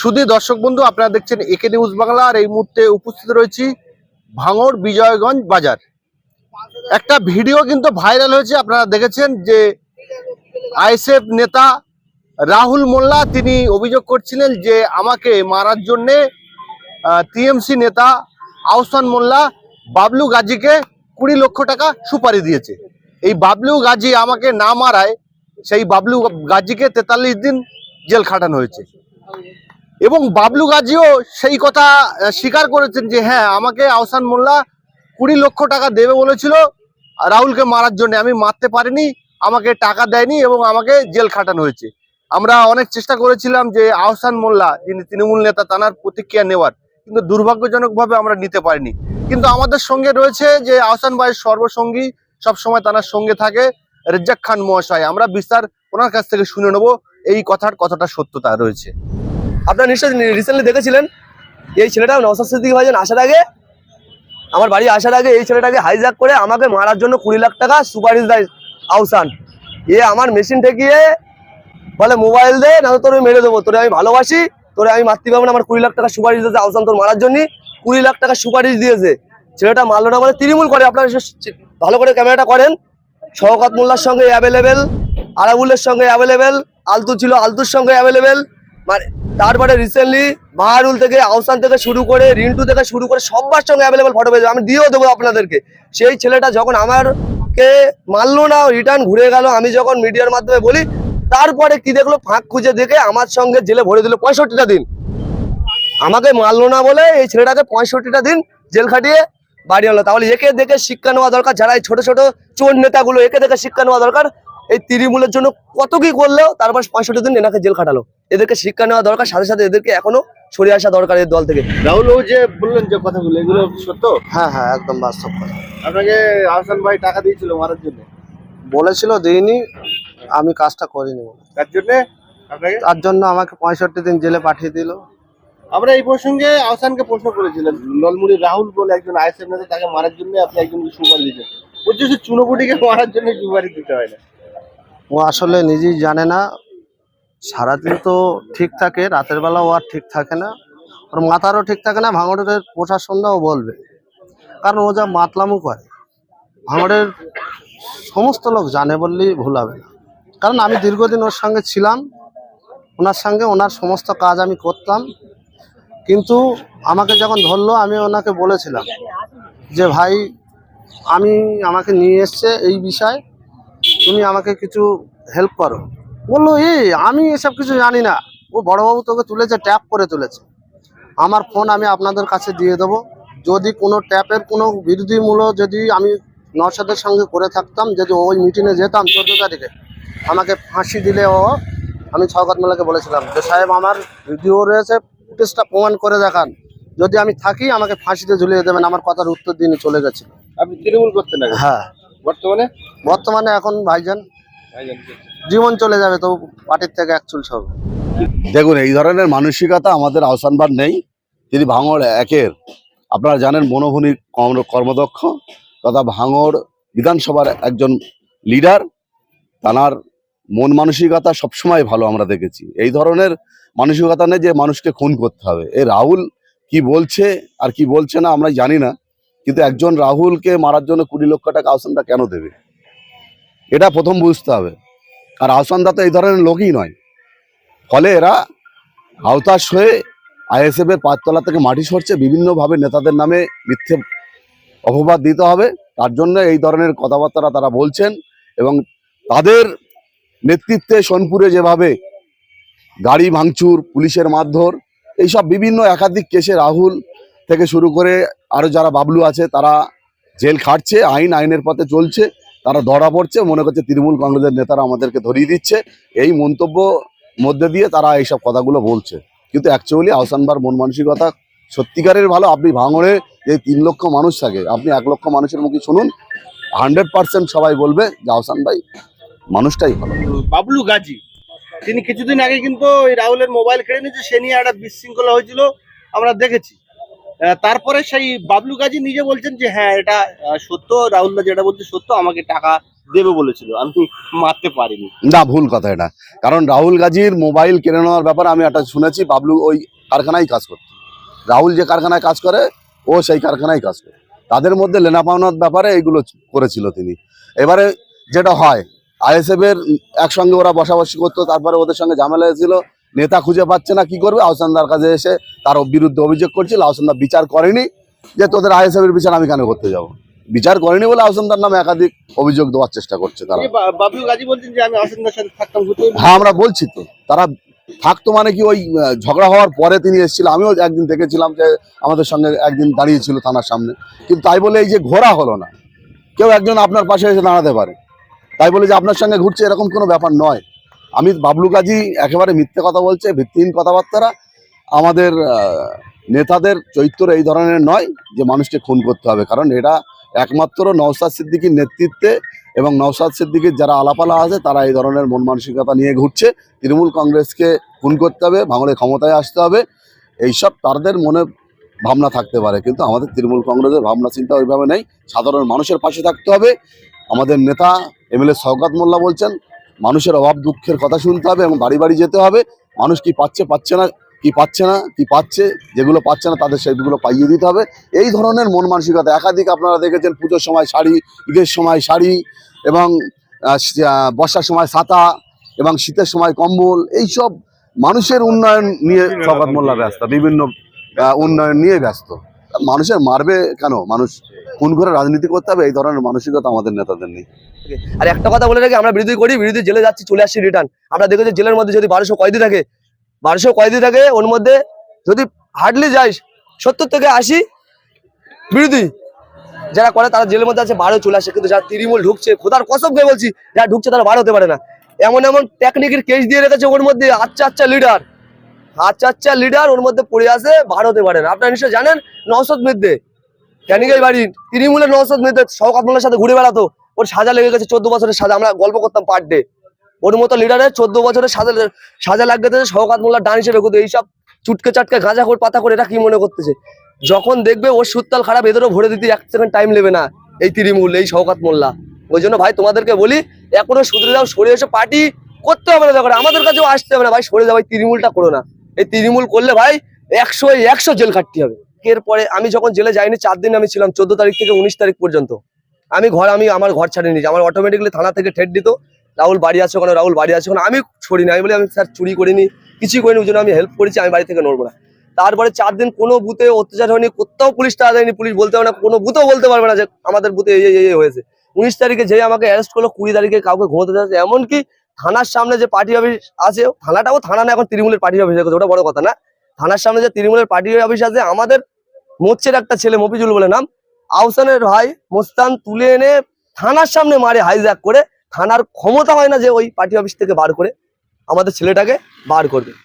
শুধু দর্শক বন্ধু, আপনারা দেখছেন একে নিউজ বাংলা, আর এই মুহূর্তে উপস্থিত রয়েছি ভাঙড় বিজয়গঞ্জ বাজার। একটা ভিডিও কিন্তু ভাইরাল হয়েছে, আপনারা দেখেছেন যে আইএসএফ নেতা রাহুল মোল্লা, তিনি অভিযোগ করছিলেন যে আমাকে মারার জন্যে টিএমসি নেতা আহসান মোল্লা বাবলু গাজীকে কুড়ি লক্ষ টাকা সুপারি দিয়েছে। এই বাবলু গাজী আমাকে না মারায়, সেই বাবলু গাজীকে তেতাল্লিশ দিন জেল খাটানো হয়েছে। এবং বাবলু গাজীও সেই কথা স্বীকার করেছেন যে হ্যাঁ আমাকে আহসান মোল্লা কুড়ি লক্ষ টাকা দেবে বলেছিল, রাহুলকে মারার জন্য। আমি মারতে পারিনি, আমাকে টাকা দেয়নি এবং আমাকে জেল খাটানো হয়েছে। আমরা অনেক চেষ্টা করেছিলাম যে, আহসান মোল্লা, যিনি তৃণমূল নেতা, তানার প্রতিক্রিয়া নেওয়ার। কিন্তু দুর্ভাগ্যজনকভাবে আমরা নিতে পারিনি। কিন্তু আমাদের সঙ্গে রয়েছে যে, আহসান ভাইয়ের সর্বসঙ্গী, সবসময় তানার সঙ্গে থাকে, রেজ্জাক খান মহাশয়। আমরা বিস্তার ওনার কাছ থেকে শুনে নেব, এই কথার কথাটা সত্যতা রয়েছে। আপনারা নিশ্চয়ই রিসেন্টলি দেখেছিলেন, এই ছেলেটা নওসাদ সিদ্দিকী ভাইজান আসার আগে, আমার বাড়ি আসার আগে এই ছেলেটাকে হাইজ্যাক করে আমাকে মারার জন্য কুড়ি লাখ টাকা সুপারিশ দেয় আহসান এ আমার মেশিন ঠেকিয়ে বলে মোবাইল দে না তোর মেরে দেবো, তোরে আমি ভালোবাসি, তোরে আমি মারতে না, আমার কুড়ি লাখ টাকা সুপারিশ দিয়েছে আউসান তোর মারার জন্য কুড়ি লাখ টাকা সুপারিশ দিয়েছে। ছেলেটা মারলো না বলে তৃণমূল করে, আপনারা ভালো করে ক্যামেরাটা করেন। শওকাত মোল্লার সঙ্গে অ্যাভেলেবেল আরাবুলের সঙ্গে অ্যাভেলেবেল আলতু ছিল আলতুর সঙ্গে অ্যাভেলেবেল মানে তারপরে রিসেন্টলি বাহারুল থেকে আহসান থেকে শুরু করে, রিন্টু থেকে শুরু করে সবার সঙ্গে অ্যাভেলেবেল ফটো পেয়েছে। আমি দিয়েও দেবো আপনাদেরকে। সেই ছেলেটা যখন আমারকে মারলো না রিটার্ন ঘুরে গেল, আমি যখন মিডিয়ার মাধ্যমে বলি, তারপরে কি দেখল? ফাঁক খুঁজে দেখে আমার সঙ্গে জেলে ভরে দিল পঁয়ষট্টিটা দিন। আমাকে মারলো না বলে এই ছেলেটাকে পঁয়ষট্টিটা দিন জেল খাটিয়ে বাড়ি আনলো। তাহলে একে দেখে শিক্ষা নেওয়া দরকার, যারা এই ছোট ছোট চোর নেতাগুলো, একে দেখে শিক্ষা নেওয়া দরকার। এই তৃণমূলের জন্য কত কি করলেও তারপর পঁয়ষট্টি দিন এনাকে জেল খাটালো। এদেরকে শিক্ষা নেওয়া দরকার সাথে সাথে এদেরকে এখনও সরে আসা দরকার এই দল থেকে। রাহুল যে বললেন যে কথাগুলো এগুলো সত্য? হ্যাঁ হ্যাঁ একদম বাস্তব কথা। আপনাকে আহসান ভাই টাকা দিয়েছিল মারার জন্য? বলেছিল দিইনি। আমি কাজটা করিনি। তার জন্য আপনাকে? তার জন্য আমাকে পঁয়ষট্টি দিন জেলে পাঠিয়ে দিল। আমরা এই প্রসঙ্গে আহসানকে প্রশ্ন করেছিলেন নলমুড়ি রাহুল বলে একজন আইএসএফ নেতা তাকে মারার জন্য আপনি একজনকে সুপারি দিয়েছেন। বলছে সে চুনোপুটিকে মারার জন্য সুপারি দিতে হয় না। ও আসলে নিজেই জানে না। সারাদিন তো ঠিক থাকে, রাতের বেলা ও আর ঠিক থাকে না। ওর মাথারও ঠিক থাকে না, ভাঙড়ের প্রশাসনরাও বলবে। কারণ ও যা মাতলামও করে। ভাঙড়ের সমস্ত লোক জানে বললেই ভুল হবে না। কারণ আমি দীর্ঘদিন ওর সঙ্গে ছিলাম, ওনার সঙ্গে ওনার সমস্ত কাজ আমি করতাম। কিন্তু আমাকে যখন ধরলো, আমি ওনাকে বলেছিলাম যে, ভাই, আমি আমাকে নিয়ে এসছে এই বিষয় তুমি আমাকে কিছু হেল্প করো। বলল এই আমি এসব কিছু জানি না। ও বড়বাবু তোকে তুলেছে ট্যাপ করে তুলেছে। আমার ফোন আমি আপনাদের কাছে দিয়ে দেবো। যদি কোনো ট্যাপের কোনো বিরোধীমূলক যদি আমি নর্সাদের সঙ্গে করে থাকতাম যদি ওই মিটিংয়ে যেতাম চোদ্দ তারিখে আমাকে ফাঁসি দিলে ও আমি ছগত মেলাকে বলেছিলাম যে সাহেব আমার ভিডিও রয়েছে ফুটেজটা প্রমাণ করে দেখান। যদি আমি থাকি আমাকে ফাঁসিতে ঝুলিয়ে দেবেন। আমার কথার উত্তর দিয়ে নিয়ে চলে গেছিল আপনি তৃণমূল করতেন হ্যাঁ। বর্তমানে? বর্তমানে এখন ভাইজান জীবন চলে যাবে তো পার্টির থেকে এক চুল সব। দেখুন এই ধরনের মানসিকতা আমাদের আহসানবার নেই তিনি ভাঙড় একের। আপনারা জানেন কর্ম- কর্মদক্ষ তথা ভাঙড় বিধানসভার একজন লিডার। তানার মন মানসিকতা সবসময় ভালো আমরা দেখেছি। এই ধরনের মানসিকতা নেই যে মানুষকে খুন করতে হবে। এ রাহুল কি বলছে আর কি বলছে না আমরা জানি না। কিন্তু একজন রাহুলকে মারার জন্য কুড়ি লক্ষ টাকা আহসানদা কেন দেবে? এটা প্রথম বুঝতে হবে। আর আহসানদা তো এই ধরনের লোকই নয়। ফলে এরা হাউতাশ হয়ে আইএসএফ এর পাঁচতলা থেকে মাটি সরছে, বিভিন্নভাবে নেতাদের নামে মিথ্যে অপবাদ দিতে হবে। তার জন্য এই ধরনের কথাবার্তা তারা বলছেন এবং তাদের নেতৃত্বে সোনপুরে যেভাবে গাড়ি ভাঙচুর, পুলিশের মারধর, এইসব বিভিন্ন একাধিক কেসে রাহুল থেকে শুরু করে আরও যারা বাবলু আছে, তারা জেল খাটছে, আইন আইনের পথে চলছে, তারা ধরা পড়ছে, মনে করছে তৃণমূল কংগ্রেসের নেতারা আমাদেরকে ধরিয়ে দিচ্ছে। এই মন্তব্য মধ্যে দিয়ে তারা এইসব কথাগুলো বলছে। কিন্তু অ্যাকচুয়ালি আহসানবার মন মানসিকতা সত্যিকারের ভালো। আপনি ভাঙড়ে যে তিন লক্ষ মানুষ থাকে, আপনি এক লক্ষ মানুষের মুখে শুনুন হান্ড্রেড পার্সেন্ট সবাই বলবে যে আহসান ভাই মানুষটাই ভালো। বাবলু গাজী, তিনি কিছুদিন আগে কিন্তু ওই রাহুলের মোবাইল কেড়ে নিয়েছে, সে নিয়ে একটা বিশৃঙ্খলা হয়েছিল, আমরা দেখেছি। তারপরে সেই বাবলু গাজী নিজে বলছেন যে হ্যাঁ এটা সত্য। রাহুলদা যেটা বলছে সত্য, আমাকে টাকা দেবে বলেছিল। আমি মারতে পারিনি। না, ভুল কথা এটা। কারণ রাহুল গাজীর মোবাইল কিনে নেওয়ার ব্যাপারে আমি একটা শুনেছি, বাবলু ওই কারখানায় কাজ করত। রাহুল যে কারখানায় কাজ করে, ও সেই কারখানায় কাজ করে। তাদের মধ্যে লেনা পাওনার ব্যাপারে এইগুলো করেছিল তিনি। এবারে যেটা হয়, আইএসএফ এর একসঙ্গে ওরা বসাবসি করতো, তারপরে ওদের সঙ্গে ঝামেলা হয়েছিল। নেতা খুঁজে পাচ্ছে না, কি করবে? আহসানদার কাছে এসে তার বিরুদ্ধে অভিযোগ করছিল আহসানদার বিচার করেনি যে তোদের আইএসএফ এর বিচার আমি কেন করতে যাব? বিচার করেনি বলে আহসানদার নামে একাধিক অভিযোগ দেওয়ার চেষ্টা করছে তারা। আসানদার হ্যাঁ আমরা বলছি তো। তারা থাকতো মানে কি ওই ঝগড়া হওয়ার পরে তিনি এসেছিল আমিও একদিন দেখেছিলাম যে আমাদের সঙ্গে একদিন দাঁড়িয়েছিল থানার সামনে। কিন্তু তাই বলে এই যে ঘোরা হলো না কেউ একজন আপনার পাশে এসে দাঁড়াতে পারে। তাই বলে যে আপনার সঙ্গে ঘুরছে এরকম কোনো ব্যাপার নয়। আমি বাবলু কাজী একেবারে মিথ্যে কথা বলছে ভিত্তিহীন কথাবার্তারা আমাদের নেতাদের চরিত্র এই ধরনের নয় যে মানুষকে খুন করতে হবে। কারণ এটা একমাত্র নওসাদ সিদ্দিকীর নেতৃত্বে এবং নওসাদ সিদ্দিকীর যারা আলাপালা আছে, তারা এই ধরনের মন মানসিকতা নিয়ে ঘুরছে। তৃণমূল কংগ্রেসকে খুন করতে হবে, ভাঙড়ে ক্ষমতায় আসতে হবে। এইসব তাদের মনে ভাবনা থাকতে পারে, কিন্তু আমাদের তৃণমূল কংগ্রেসের ভাবনা চিন্তা ওইভাবে নেই। সাধারণ মানুষের পাশে থাকতে হবে। আমাদের নেতা এমএলএ শওকাত মোল্লা বলছেন, মানুষের অভাব দুঃখের কথা শুনতে হবে এবং বাড়ি বাড়ি যেতে হবে। মানুষ কি পাচ্ছে পাচ্ছে না কি পাচ্ছে না কি পাচ্ছে যেগুলো পাচ্ছে না তাদের সেগুলো পাইয়ে দিতে হবে। এই ধরনের মন মানসিকতা একাধিক আপনারা দেখেছেন পুজোর সময় শাড়ি ঈদের সময় শাড়ি এবং আহ, বর্ষার সময় ছাতা এবং শীতের সময় কম্বল এইসব মানুষের উন্নয়ন নিয়ে শওকত মোল্লা ব্যস্ত বিভিন্ন উন্নয়ন নিয়ে ব্যস্ত। মানুষের মারবে কেন? মানুষ খুন করে রাজনীতি করতে হবে এই ধরনের মানসিকতা আমাদের নেতাদের নেই। আর একটা কথা বলে রাখি আমরা বিরোধী করি বিরোধী জেলে যাচ্ছি চলে আসছি রিটার্ন আমরা দেখেছি জেলের মধ্যে যদি বারোশো কয়েদি থাকে বারোশো কয়েদি থাকে ওর মধ্যে যদি হার্ডলি যাই, সত্তর থেকে আশি বিরোধী যারা করে তারা জেলের মধ্যে আছে, বারো চলে আসে, কিন্তু যারা তৃণমূল ঢুকছে, খোদার কসম খেয়ে বলছি, যারা ঢুকছে তারা বার হতে পারে না। এমন এমন টেকনিকের কেস দিয়ে রেখেছে ওর মধ্যে আচ্ছা আচ্ছা লিডার আচ্ছা আচ্ছা লিডার ওর মধ্যে পড়ে আছে, বার হতে পারে না। আপনারা নিশ্চয় জানেন নওসদ মিদ্দে ক্যানিগাই বাড়ি, তৃণমূলের নওসদ মিদ্দে সব আপনার সাথে ঘুরে বেড়াতো। ওর সাজা লেগে গেছে, চোদ্দ বছরের সাজা, আমরা গল্প করতাম পার ডে ওর মতো লিডারের চোদ্দ বছরের সাজা সাজা লাগতেছে শওকাত মোল্লা ডান হিসেবে কিন্তু এইসব চুটকে চাটকে গাঁজা করে পাতা করে এটা কি মনে করতেছে? যখন দেখবে ওর সুত্তাল খারাপ, এদেরও ভরে দিতে এক সেকেন্ড টাইম নেবে না এই তৃণমূল, এই শওকাত মোল্লা। ওই জন্য ভাই তোমাদেরকে বলি, এখনও শুধরে যাও, সরে এসে, পার্টি করতে হবে না দেখো আমাদের কাছেও আসতে হবে না ভাই, সরে যাও ভাই তৃণমূলটা করো না। এই তৃণমূল করলে ভাই একশো একশো জেল কাটতে হবে। এরপরে আমি যখন জেলে যাইনি, চার দিন আমি ছিলাম, চোদ্দ তারিখ থেকে উনিশ তারিখ পর্যন্ত। আমি ঘর, আমি আমার ঘর ছাড়িয়ে নিয়েছি আমার অটোমেটিকলি থানা থেকে ঠেট দিত। রাহুল বাড়ি আছে ওখানে, রাহুল বাড়ি আছে ওখানে। আমি ছড়ি না, আমি বলি আমি স্যার চুরি করিনি কিছুই করিনি, ওই জন্য আমি হেল্প করেছি, আমি বাড়ি থেকে নড়বো না। তারপরে চার দিন কোনো বুথে অত্যাচার হয়নি, কোথাও পুলিশ টাকা দেয়নি, পুলিশ বলতে পারবে না, কোনো বুথেও বলতে পারবে না যে আমাদের বুথে এই এই হয়েছে। উনিশ তারিখে যে আমাকে অ্যারেস্ট করল, কুড়ি তারিখে কাউকে ঘুমোতে যাচ্ছে এমনকি থানার সামনে যে পার্টি অফিস আছে, থানাটাও থানা না, এখন তৃণমূলের পার্টি অফিস আছে ওটা বড় কথা না। থানার সামনে যে তৃণমূলের পার্টি অফিস আছে, আমাদের মোচ্ছের একটা ছেলে, মফিজুল বলে নাম, আহসানের ভাই, মোস্তান তুলে এনে থানার সামনে মারে হাইজ্যাক করে। থানার ক্ষমতা হয় না যে ওই পার্টি অফিস থেকে বার করে আমাদের ছেলেটাকে বার করবে।